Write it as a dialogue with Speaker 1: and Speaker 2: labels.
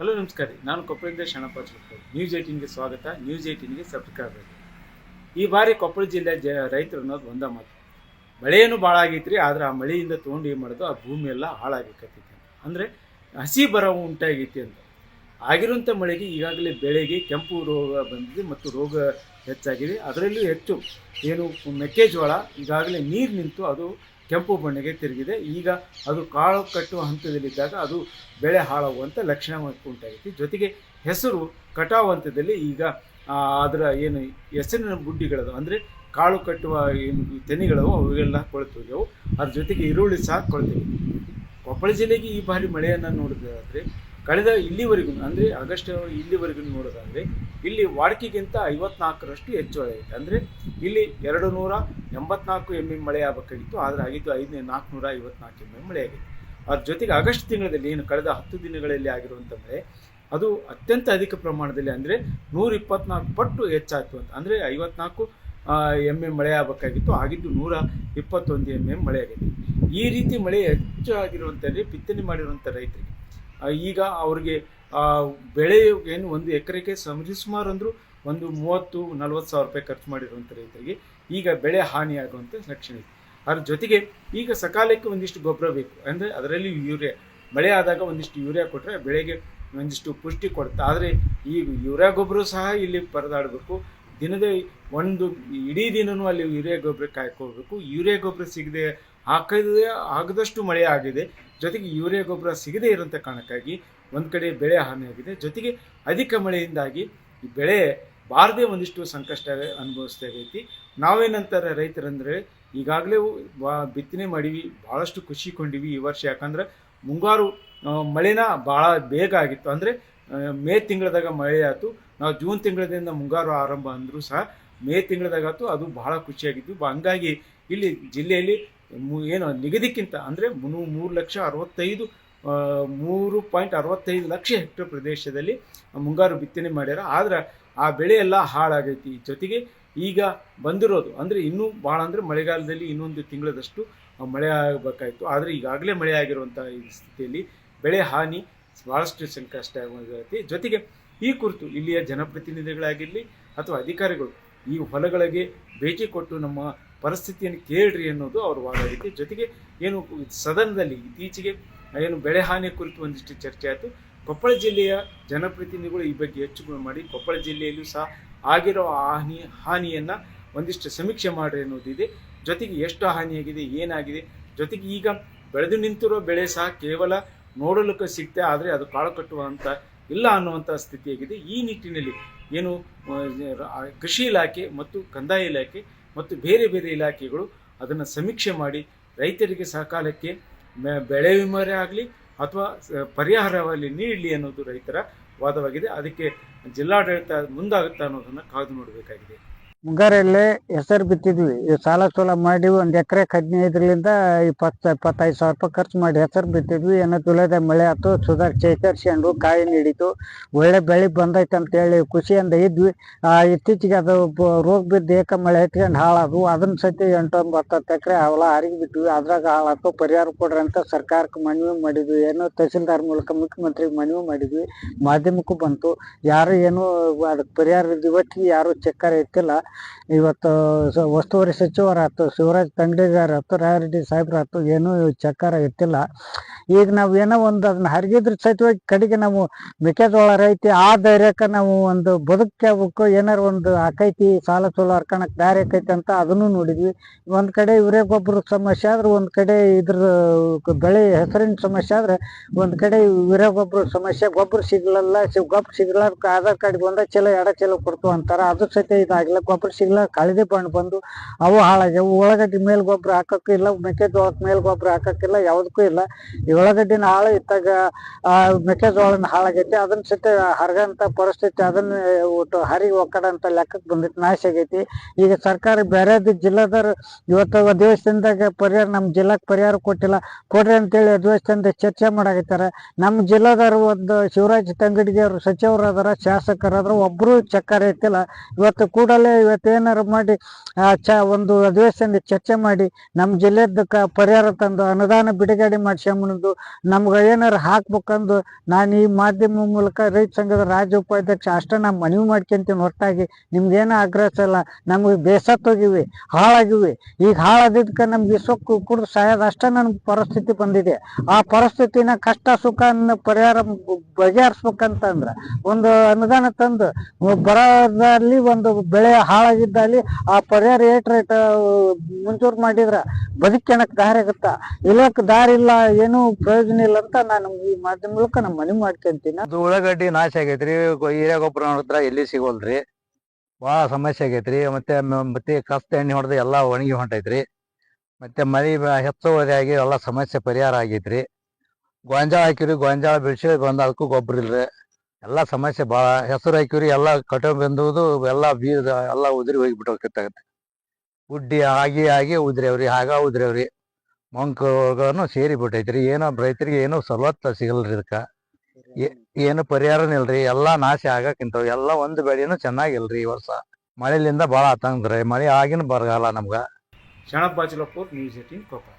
Speaker 1: Hello ನಮಸ್ಕಾರ ರೀ. ನಾನು ಕೊಪ್ಪಳದಿಂದ ಶಣಪ್ಪ ಚಿಕ್ಕ ನ್ಯೂಸ್ ಏಯ್ಟೀನ್ಗೆ ಸ್ವಾಗತ. ನ್ಯೂಸ್ ಏಯ್ಟೀನ್ಗೆ ಸಬ್ಸ್ಕ್ರೈಬ್ ಆಗಿ. ಈ ಬಾರಿ ಕೊಪ್ಪಳ ಜಿಲ್ಲೆ ಜ ರೈತರು ಅನ್ನೋದು ಒಂದ ಮಾತು. ಮಳೆಯೂ ಭಾಳ ಆಗೈತ್ರಿ, ಆದ್ರೆ ಆ ಮಳೆಯಿಂದ ತೊಗೊಂಡು ಏನು ಮಾಡೋದು? ಆ ಭೂಮಿ ಎಲ್ಲ ಹಾಳಾಗಿಕತ್ತೈತಿ ಅಂದರೆ ಹಸಿ ಬರವು ಉಂಟಾಗೈತಿ ಅಂತ. ಆಗಿರುವಂಥ ಮಳೆಗೆ ಈಗಾಗಲೇ ಬೆಳೆಗೆ ಕೆಂಪು ರೋಗ ಬಂದಿದೆ ಮತ್ತು ರೋಗ ಹೆಚ್ಚಾಗಿದೆ. ಅದರಲ್ಲೂ ಹೆಚ್ಚು ಏನು ಮೆಕ್ಕೆಜೋಳ, ಈಗಾಗಲೇ ನೀರು ನಿಂತು ಅದು ಕೆಂಪು ಬಣ್ಣಗೆ ತಿರುಗಿದೆ. ಈಗ ಅದು ಕಾಳು ಕಟ್ಟುವ ಹಂತದಲ್ಲಿದ್ದಾಗ ಅದು ಬೆಳೆ ಹಾಳಾಗುವಂಥ ಲಕ್ಷಣ ಉಂಟಾಗಿತ್ತು ಜೊತೆಗೆ ಹೆಸರು ಕಟಾವು ಹಂತದಲ್ಲಿ ಈಗ ಅದರ ಏನು ಹೆಸರಿನ ಬುಡ್ಡಿಗಳದು ಅಂದರೆ ಕಾಳು ಕಟ್ಟುವ ಏನು ತೆನೆಗಳವು ಅವೆಲ್ಲ ಕೊಳ್ತೋಗ್ಯವು. ಅದ್ರ ಜೊತೆಗೆ ಈರುಳ್ಳಿ ಸಹ ಕೊಳ್ತೇವೆ ಕೊಪ್ಪಳ ಜಿಲ್ಲೆಗೆ ಈ ಬಾರಿ ಮಳೆಯನ್ನು ನೋಡೋದಾದರೆ ಕಳೆದ ಇಲ್ಲಿವರೆಗೂ, ಅಂದರೆ ಆಗಸ್ಟ್ ಇಲ್ಲಿವರೆಗೂ ನೋಡೋದಾದರೆ, ಇಲ್ಲಿ ವಾಡಿಕೆಗಿಂತ ಐವತ್ನಾಲ್ಕರಷ್ಟು ಹೆಚ್ಚು ಆಗೈತೆ ಅಂದರೆ ಇಲ್ಲಿ ಎರಡು ನೂರ ಎಂಬತ್ನಾಲ್ಕು ಎಂ ಎಂ ಮಳೆ ಆಗಬೇಕಾಗಿತ್ತು. ಆದರೆ ಆಗಿದ್ದು ಐದು ನಾಲ್ಕುನೂರ ಐವತ್ನಾಲ್ಕು ಎಂ ಎಂ ಮಳೆ ಆಗಿದೆ. ಅದ್ರ ಜೊತೆಗೆ ಆಗಸ್ಟ್ ತಿಂಗಳಲ್ಲಿ ಏನು, ಕಳೆದ ಹತ್ತು ದಿನಗಳಲ್ಲಿ ಆಗಿರುವಂಥ ಮಳೆ, ಅದು ಅತ್ಯಂತ ಅಧಿಕ ಪ್ರಮಾಣದಲ್ಲಿ, ಅಂದರೆ ನೂರ ಇಪ್ಪತ್ನಾಲ್ಕು ಪಟ್ಟು ಹೆಚ್ಚಾಯಿತು ಅಂತ. ಅಂದರೆ ಐವತ್ನಾಲ್ಕು ಎಂ ಎಂ ಮಳೆ ಆಗಬೇಕಾಗಿತ್ತು. ಆಗಿದ್ದು ನೂರ ಇಪ್ಪತ್ತೊಂದು ಎಂ ಎಂ ಮಳೆ ಆಗೈತೆ ಈ ರೀತಿ ಮಳೆ ಹೆಚ್ಚು ಆಗಿರುವಂಥಲ್ಲಿ ಬಿತ್ತನೆ ಮಾಡಿರುವಂಥ ರೈತರಿಗೆ. ಈಗ ಅವ್ರಿಗೆ ಬೆಳೆ ಏನು ಒಂದು ಎಕರೆಗೆ ಸುಮಾರು ಅಂದರೂ ಒಂದು ಮೂವತ್ತು, ನಲ್ವತ್ತು ಸಾವಿರ ರೂಪಾಯಿ ಖರ್ಚು ಮಾಡಿರುವಂಥ ರೈತರಿಗೆ ಈಗ ಬೆಳೆ ಹಾನಿಯಾಗುವಂಥ ಲಕ್ಷಣ ಇದೆ. ಅದ್ರ ಜೊತೆಗೆ ಈಗ ಸಕಾಲಕ್ಕೆ ಒಂದಿಷ್ಟು ಗೊಬ್ಬರ ಬೇಕು. ಅಂದರೆ ಅದರಲ್ಲಿ ಯೂರಿಯಾ, ಮಳೆ ಆದಾಗ ಒಂದಿಷ್ಟು ಯೂರಿಯಾ ಕೊಟ್ಟರೆ ಬೆಳೆಗೆ ಒಂದಿಷ್ಟು ಪುಷ್ಟಿ ಕೊಡುತ್ತೆ. ಆದರೆ ಈ ಯೂರಿಯಾ ಗೊಬ್ಬರ ಸಹ ಇಲ್ಲಿ ಪರದಾಡಬೇಕು. ದಿನದ ಒಂದು, ಇಡೀ ದಿನವೂ ಅಲ್ಲಿ ಯೂರಿಯಾ ಗೊಬ್ಬರ ಕಾಯ್ಕೋಬೇಕು ಯೂರಿಯಾ ಗೊಬ್ಬರ ಸಿಗದೆ ಹಾಕದೇ ಆಗದಷ್ಟು ಮಳೆ ಆಗಿದೆ. ಜೊತೆಗೆ ಯೂರಿಯಾ ಗೊಬ್ಬರ ಸಿಗದೇ ಇರುವಂಥ ಕಾರಣಕ್ಕಾಗಿ ಒಂದು ಕಡೆ ಬೆಳೆ ಹಾನಿಯಾಗಿದೆ ಜೊತೆಗೆ ಅಧಿಕ ಮಳೆಯಿಂದಾಗಿ ಈ ಬೆಳೆ ಬಾರದೆ ಒಂದಿಷ್ಟು ಸಂಕಷ್ಟ ಅನುಭವಿಸ್ತಾ ಇರೈತಿ ನಾವೇನಂತಾರೆ ರೈತರಂದರೆ ಈಗಾಗಲೇ ಬಾ ಬಿತ್ತನೆ ಮಾಡೀವಿ ಭಾಳಷ್ಟು ಖುಷಿ ಕೊಂಡೀವಿ ಈ ವರ್ಷ. ಯಾಕಂದ್ರೆ ಮುಂಗಾರು ಮಳೆನ ಭಾಳ ಬೇಗ ಆಗಿತ್ತು. ಅಂದರೆ ಮೇ ತಿಂಗಳದಾಗ ಮಳೆ ಆಯಿತು. ನಾವು ಜೂನ್ ತಿಂಗಳದಿಂದ ಮುಂಗಾರು ಆರಂಭ ಅಂದರೂ ಸಹ ಮೇ ತಿಂಗಳದಾಗಾತು ಅದು ಬಹಳ ಖುಷಿಯಾಗಿತ್ತು. ಹಂಗಾಗಿ ಇಲ್ಲಿ ಜಿಲ್ಲೆಯಲ್ಲಿ ಏನು, ನಿಗದಿಕ್ಕಿಂತ, ಅಂದರೆ ಮುನ್ನೂ ಮೂರು ಲಕ್ಷ ಅರವತ್ತೈದು ಮೂರು ಪಾಯಿಂಟ್ ಅರವತ್ತೈದು ಲಕ್ಷ ಹೆಕ್ಟೇರ್ ಪ್ರದೇಶದಲ್ಲಿ ಮುಂಗಾರು ಬಿತ್ತನೆ ಮಾಡ್ಯಾರ. ಆದ್ರೆ, ಆ ಬೆಳೆ ಎಲ್ಲ ಹಾಳಾಗೈತಿ. ಜೊತೆಗೆ ಈಗ ಬಂದಿರೋದು, ಅಂದರೆ ಇನ್ನೂ ಭಾಳ ಅಂದರೆ ಮಳೆಗಾಲದಲ್ಲಿ ಇನ್ನೊಂದು ತಿಂಗಳದಷ್ಟು ಮಳೆ ಆಗಬೇಕಾಯಿತು. ಆದರೆ ಈಗಾಗಲೇ ಮಳೆ ಆಗಿರುವಂಥ ಈ ಸ್ಥಿತಿಯಲ್ಲಿ ಬೆಳೆ ಹಾನಿ ಭಾಳಷ್ಟು ಸಂಕಷ್ಟ ಆಗೈತಿ. ಜೊತೆಗೆ ಈ ಕುರಿತು ಇಲ್ಲಿಯ ಜನಪ್ರತಿನಿಧಿಗಳಾಗಿರಲಿ ಅಥವಾ ಅಧಿಕಾರಿಗಳು, ಈ ಹೊಲಗಳಿಗೆ ಭೇಟಿ ಕೊಟ್ಟು ನಮ್ಮ ಪರಿಸ್ಥಿತಿಯನ್ನು ಕೇಳ್ರಿ ಅನ್ನೋದು ಅವ್ರ ವಾದ ಆಗೈತಿ ಜೊತೆಗೆ ಏನು ಸದನದಲ್ಲಿ ಇತ್ತೀಚೆಗೆ ಏನು ಬೆಳೆ ಹಾನಿ ಕುರಿತು ಒಂದಿಷ್ಟು ಚರ್ಚೆ ಆಯಿತು. ಕೊಪ್ಪಳ ಜಿಲ್ಲೆಯ ಜನಪ್ರತಿನಿಧಿಗಳು ಈ ಬಗ್ಗೆ ಹೆಚ್ಚು ಮಾಡಿ, ಕೊಪ್ಪಳ ಜಿಲ್ಲೆಯಲ್ಲೂ ಸಹ ಆಗಿರೋ ಹಾನಿ, ಹಾನಿಯನ್ನು ಒಂದಿಷ್ಟು ಸಮೀಕ್ಷೆ ಮಾಡ್ರಿ ಅನ್ನೋದಿದೆ. ಜೊತೆಗೆ ಎಷ್ಟು ಹಾನಿಯಾಗಿದೆ, ಏನಾಗಿದೆ? ಜೊತೆಗೆ ಈಗ ಬೆಳೆದು ನಿಂತಿರೋ ಬೆಳೆ ಸಹ ಕೇವಲ ನೋಡಲಿಕ್ಕೆ ಸಿಗ್ತೆ, ಆದರೆ ಅದು ಕಾಳು ಕಟ್ಟುವಂಥ ಇಲ್ಲ ಅನ್ನುವಂಥ ಸ್ಥಿತಿಯಾಗಿದೆ. ಈ ನಿಟ್ಟಿನಲ್ಲಿ ಏನು ಕೃಷಿ ಇಲಾಖೆ ಮತ್ತು ಕಂದಾಯ ಇಲಾಖೆ ಮತ್ತು ಬೇರೆ ಬೇರೆ ಇಲಾಖೆಗಳು ಅದನ್ನು ಸಮೀಕ್ಷೆ ಮಾಡಿ ರೈತರಿಗೆ ಸಕಾಲಕ್ಕೆ ಬೆಳೆ ವಿಮೆ ಆಗಲಿ ಅಥವಾ ಪರಿಹಾರವಾಗಿ ನೀಡಲಿ ಅನ್ನೋದು ರೈತರ ವಾದವಾಗಿದೆ. ಅದಕ್ಕೆ ಜಿಲ್ಲಾಡಳಿತ ಮುಂದಾಗುತ್ತಾ ಅನ್ನೋದನ್ನು ಕಾದು ನೋಡಬೇಕಾಗಿದೆ.
Speaker 2: ಮುಂಗಾರಲ್ಲಿ ಹೆಸರು ಬಿತ್ತಿದ್ವಿ. ಈ ಸಾಲ ಸೋಲ ಮಾಡಿ ಒಂದ್ ಎಕರೆ ಹದಿನೈದರಿಂದ ಇಪ್ಪತ್ತು, ಇಪ್ಪತ್ತೈದು ಸಾವಿರ ರೂಪಾಯಿ ಖರ್ಚು ಮಾಡಿ ಹೆಸರು ಬಿತ್ತಿದ್ವಿ. ಏನೋ ತುಲದ ಮಳೆ ಆಯ್ತು ಸುಧಾರ್ ಚೇತರಿಸ್ಕೊಂಡು ಕಾಯಿ ನೀಡಿತು. ಒಳ್ಳೆ ಬೆಳೆ ಬಂದೈತೆ ಅಂತ ಹೇಳಿ ಖುಷಿಯಿಂದ ಇದ್ವಿ. ಆ, ಇತ್ತೀಚೆಗೆ ಅದು ರೋಗ ಬಿದ್ದು ಏಕ ಮಳೆ ಎತ್ಕೊಂಡು ಹಾಳಾದವು. ಅದನ್ನ ಸತಿ ಎಂಟೊಂಬತ್ತು ಎಕರೆ ಹೊಲ ಹರಿಗೆ ಬಿಟ್ವಿ. ಅದ್ರಾಗ ಹಾಳಾತು. ಪರಿಹಾರ ಕೊಡ್ರಿ ಅಂತ ಸರ್ಕಾರಕ್ಕೆ ಮನವಿ ಮಾಡಿದ್ವಿ. ಏನೋ ತಹಸೀಲ್ದಾರ್ ಮೂಲಕ ಮುಖ್ಯಮಂತ್ರಿಗೆ ಮನವಿ ಮಾಡಿದ್ವಿ. ಮಾಧ್ಯಮಕ್ಕೂ ಬಂತು. ಯಾರು ಏನು ಅದಕ್ಕೆ ಪರಿಹಾರ ಇವತ್ತಿಗೆ ಯಾರು ಚಕ್ಕರ್ ಎತ್ತಿಲ್ಲ. ಇವತ್ತು ಸ- ಉಸ್ತುವಾರಿ ಸಚಿವರಾಯ್ತು ಶಿವರಾಜ್ ತಂಗಡಿಗಾರ ಆಯ್ತು ರಾಯರೆಡ್ಡಿ ಸಾಹೇಬ್ರಾಯ್ತು ಏನೂ ಚಕ್ಕರ ಎತ್ತಿಲ್ಲ ಈಗ ನಾವು ಏನೋ ಒಂದು ಅದನ್ನ ಹರಿಗಿದ್ರ ಸಹಿತವಾಗಿ ಕಡೆಗೆ ನಾವು ಮೆಕ್ಕೆಜೋಳ ರೈತಿ ಆ ಧೈರ್ಯಕ್ಕೆ ನಾವು ಒಂದು ಬದುಕಬೇಕು ಏನಾರ ಒಂದು ಆಕೈತಿ, ಸಾಲ ಸೋಲ ಹರ್ಕಣಕ್ ದಾರಿ ಆಕೈತಿ ಅಂತ ಅದನ್ನು ನೋಡಿದ್ವಿ. ಒಂದ್ ಕಡೆ ಇವರೇ ಗೊಬ್ಬರ ಸಮಸ್ಯೆ ಆದ್ರೆ, ಒಂದ್ ಕಡೆ ಇದ್ರ ಬೆಳೆ ಹೆಸರಿನ ಸಮಸ್ಯೆ ಆದ್ರೆ, ಒಂದ್ ಕಡೆ ಇವರೇ ಗೊಬ್ಬರ ಸಮಸ್ಯೆ, ಗೊಬ್ಬರ ಸಿಗ್ಲಲ್ಲ ಗೊಬ್ಬರ ಸಿಗ್ಲಾರ್ದ ಆಧಾರ್ ಕಾರ್ಡ್ ಬಂದ ಚೀಲ ಎಡ ಚೀಲ ಕೊಡ್ತು ಅಂತಾರ. ಅದು ಸಹಿತ ಇದಾಗಿಲ್ಲ ಗೊಬ್ಬರ ಸಿಗ್ಲ ಕಳದೆ ಬಣ್ಣ ಬಂದು ಅವು ಹಾಳಾಗ್ಯಾವು. ಉಳ್ಳಾಗಡ್ಡಿ ಮೇಲ್ ಗೊಬ್ಬರ ಹಾಕಕ್ಕೂ ಇಲ್ಲ ಮೆಕ್ಕೆಜೋಳಕ್ಕೆ ಮೇಲ್ ಗೊಬ್ಬರ ಹಾಕಕ್ಕಿಲ್ಲ ಯಾವುದಕ್ಕೂ ಇಲ್ಲ. ಉಳ್ಳಾಗಡ್ಡಿನ ಹಾಳು ಇತ್ತಾಗ, ಆ, ಮೆಕ್ಕೆಜೋಳನ ಹಾಳಾಗೈತಿ, ಅದನ್ನ ಸುತ್ತ ಹರಗಂತ ಪರಿಸ್ಥಿತಿ, ಅದನ್ನ ಒಟ್ಟು ಹರಿಗೆ ಒಕ್ಕಡಂತ ಲೆಕ್ಕಕ್ಕೆ ಬಂದಿತ್ತು, ನಾಶ ಆಗೈತಿ. ಈಗ ಸರ್ಕಾರ ಬೇರೆ ಜಿಲ್ಲಾದಾರ ಇವತ್ತು ಅಧಿವೇಶನದಾಗ ಪರಿಹಾರ ನಮ್ಮ ಜಿಲ್ಲಾಕ್ ಪರಿಹಾರ ಕೊಟ್ಟಿಲ್ಲ. ಕೊಡ್ರಿ ಅಂತೇಳಿ ಅಧಿವೇಶನದ ಚರ್ಚೆ ಮಾಡಾಕತ್ತಾರ. ನಮ್ಮ ಜಿಲ್ಲಾದಾರ ಒಂದು ಶಿವರಾಜ್ ತಂಗಡಿಗೆ ಅವರು ಸಚಿವರು ಅದಾರ ಶಾಸಕರಾದ್ರ, ಒಬ್ರು ಚಕ್ಕರ್ ಐತಿಲ್ಲ ಇವತ್ತು ಕೂಡಲೇ ಇವತ್ತು ಏನಾರ ಮಾಡಿ ಚ, ಒಂದು ಅಧಿವೇಶನದ ಚರ್ಚೆ ಮಾಡಿ ನಮ್ಮ ಜಿಲ್ಲೆದ ಪರಿಹಾರ ತಂದು, ಅನುದಾನ ಬಿಡುಗಡೆ ಮಾಡಿಸ್ಕೊಂಬಂದು ಬಂದು ನಮ್ಗೆ ಏನಾರ ಹಾಕ್ಬೇಕಂದು ನಾನು ಈ ಮಾಧ್ಯಮ ಮೂಲಕ ರೈತ ಸಂಘದ ರಾಜ್ಯ ಉಪಾಧ್ಯಕ್ಷ ಅಷ್ಟೇ ನಾ ಮನವಿ ಮಾಡ್ಕೊಂತೀನಿ ಹೊರತಾಗಿ. ನಿಮ್ಗೇನು ಇಲ್ಲ ನಮ್ಗೆ ಬೇಸತ್ತೋಗಿವಿ ಹಾಳಾಗಿವಿ. ಈಗ ಹಾಳಾದಿದ್ದಕ್ಕೆ ನಮ್ಗೆ ಸೊಕ್ಕು ಕುಡಿದು ಸಾಯೋದು ಅಷ್ಟೇ ನನಗೆ ಪರಿಸ್ಥಿತಿ ಬಂದಿದೆ. ಆ ಪರಿಸ್ಥಿತಿನ ಕಷ್ಟ ಸುಖ ಅನ್ನೋ ಪರಿಹಾರ ಬಗೆಹರಿಸ್ಬೇಕಂತಂದ್ರೆ ಒಂದು ಅನುದಾನ ತಂದು ಬರೋದಲ್ಲಿ ಒಂದು ಬೆಳೆ ಹಾಳಾಗಿದ್ದಲ್ಲಿ ಆ ಪರಿಹಾರ ಏಟ್ ರೇಟ್ ಮಂಜೂರು ಮಾಡಿದ್ರ ಬದುಕಣಕ್ ದಾರಿ ಆಗುತ್ತ. ಇಲ್ಲಕ್ ದಾರಿ ಇಲ್ಲ, ಏನು ಪ್ರಯೋಜನ ಇಲ್ಲ ಅಂತ ನಾನು ಈ ಮಾಧ್ಯಮ ಮೂಲಕ ನಮ್ಮ ಮನವಿ ಮಾಡ್ಕೊಂತೀನಿ.
Speaker 3: ಅದು ಉಳ್ಳಾಗಡ್ಡಿ ನಾಶ ಆಗೈತ್ರಿ ಹೀರೆ ಗೊಬ್ಬರ ನೋಡಿದ್ರ ಎಲ್ಲಿ ಸಿಗೋಲ್ರಿ? ಭಾಳ ಸಮಸ್ಯೆ ಆಗೈತ್ರಿ, ಮತ್ತೆ ಮತ್ತೆ ಕಸ್ತ ಎಣ್ಣೆ ಹೊಡೆದು ಎಲ್ಲ ಒಣಗಿ ಹೊಂಟೈತ್ರಿ. ಮತ್ತೆ ಮಳಿ ಹೆಚ್ಚುವರಿ ಆಗಿ ಎಲ್ಲ ಸಮಸ್ಯೆ ಪರಿಹಾರ ಆಗೈತ್ರಿ. ಗೋಂಜಾಳ ಹಾಕಿವ್ರಿ, ಗೋಂಜಾಳ ಬೆಳೆಸಿ ಬಂದ ಅದಕ್ಕೂ ಗೊಬ್ಬರ ಇಲ್ರಿ. ಎಲ್ಲ ಸಮಸ್ಯೆ ಭಾಳ ಹೆಸರು ಹಾಕಿವ್ರಿ, ಎಲ್ಲ ಕಟಾವ್ ಬಂದುವುದು ಎಲ್ಲ ಬೀಜ ಎಲ್ಲ ಉದುರಿ ಹೋಗಿಬಿಟ್ಟು ಉಡ್ಡಿ ಆಗಿ ಆಗಿ ಉದ್ರೇವ್ರಿ, ಆಗ ಉದ್ರೇವ್ರಿ. ಮಂಕನು ಸೇರಿ ಬಿಟ್ಟೈತ್ರಿ ಏನೋ ರೈತರಿಗೆ ಏನೋ ಸಲವತ್ತ ಸಿಗಲ್ರಿ ಇದಕ್ಕ. ಏನು ಪರಿಹಾರನೇ ಇಲ್ರಿ. ಎಲ್ಲಾ ನಾಶ ಆಗಕ್ಕಿಂತ ಎಲ್ಲಾ ಒಂದು ಬೆಳೆನೂ ಚೆನ್ನಾಗಿಲ್ರಿ ಈ ವರ್ಷ. ಮಳೆಲಿಂದ ಬಾಳ ಆತಂಗ್ರಿ ಮಳೆ ಆಗಿನ ಬರಗಾಲ ನಮ್ಗ.
Speaker 1: Sharanappa news eighteen Koppal